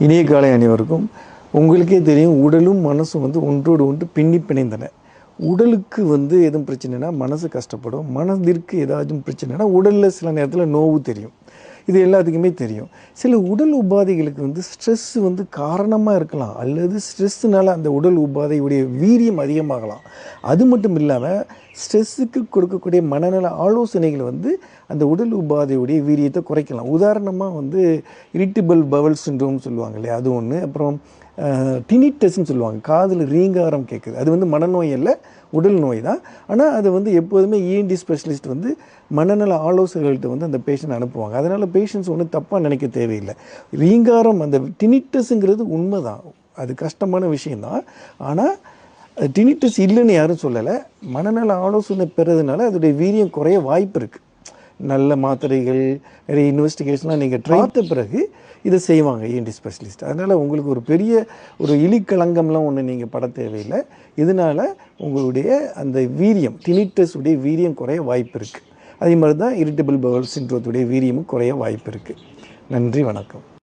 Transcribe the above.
இனிய காலை அனைவருக்கும் உங்களுக்கே தெரியும் உடலும் மனசும் வந்து ஒன்றோடு ஒன்று பின்னி பிணைந்தன. உடலுக்கு வந்து எதுவும் பிரச்சனைனா மனசு கஷ்டப்படும். மனதிற்கு ஏதாச்சும் பிரச்சனைனா உடலில் சில நேரத்தில் நோவு தெரியும். இது எல்லாத்துக்குமே தெரியும். சில உடல் உபாதைகளுக்கு வந்து ஸ்ட்ரெஸ் வந்து காரணமாக இருக்கலாம். அல்லது ஸ்ட்ரெஸ்ஸுனால அந்த உடல் உபாதையுடைய வீரியம் அதிகமாகலாம். அது மட்டும் இல்லாமல் ஸ்ட்ரெஸ்ஸுக்கு கொடுக்கக்கூடிய மனநல ஆலோசனைகள் வந்து அந்த உடல் உபாதையுடைய வீரியத்தை குறைக்கலாம். உதாரணமாக வந்து இரிட்டிபிள் பவல் சிண்ட்ரோம் சொல்லுவாங்க இல்லையா? அது ஒன்று அப்புறம் டினிட்டஸ்ன்னு சொல்லுவாங்க. காதில் ரீங்காரம் கேட்குது அது வந்து மனநோய் அல்ல உடல் நோய் தான். ஆனால் அது வந்து எப்போதுமே இஎன்டி ஸ்பெஷலிஸ்ட் வந்து மனநல ஆலோசகர்கள்ட்ட வந்து அந்த பேஷண்ட் அனுப்புவாங்க. அதனால் பேஷண்ட்ஸ் ஒன்றும் தப்பாக நினைக்க தேவையில்லை. ரீங்காரம் அந்த டினிட்டஸுங்கிறது உண்மை தான் அது கஷ்டமான விஷயந்தான் ஆனால் டினிட்டஸ் இல்லைன்னு யாரும் சொல்லலை. மனநல ஆலோசனை பெறதுனால அதோடைய வீரியம் குறைய வாய்ப்பு இருக்குது நல்ல மாத்திரைகள் நிறைய இன்வெஸ்டிகேஷன்லாம் நீங்கள் பார்த்த பிறகு இதை செய்வாங்க இஎன்டி ஸ்பெஷலிஸ்ட் அதனால் உங்களுக்கு ஒரு பெரிய ஒரு இலிக்களங்கம்லாம் ஒன்று நீங்கள் பட தேவையில்லை. இதனால் உங்களுடைய அந்த வீரியம் டினிட்டஸ் உடைய வீரியம் குறைய வாய்ப்பு இருக்குது அதே மாதிரி தான் இரிட்டபிள் பவல் சிண்ட்ரோத்துடைய வீரியமும் குறைய வாய்ப்பு இருக்குது நன்றி வணக்கம்.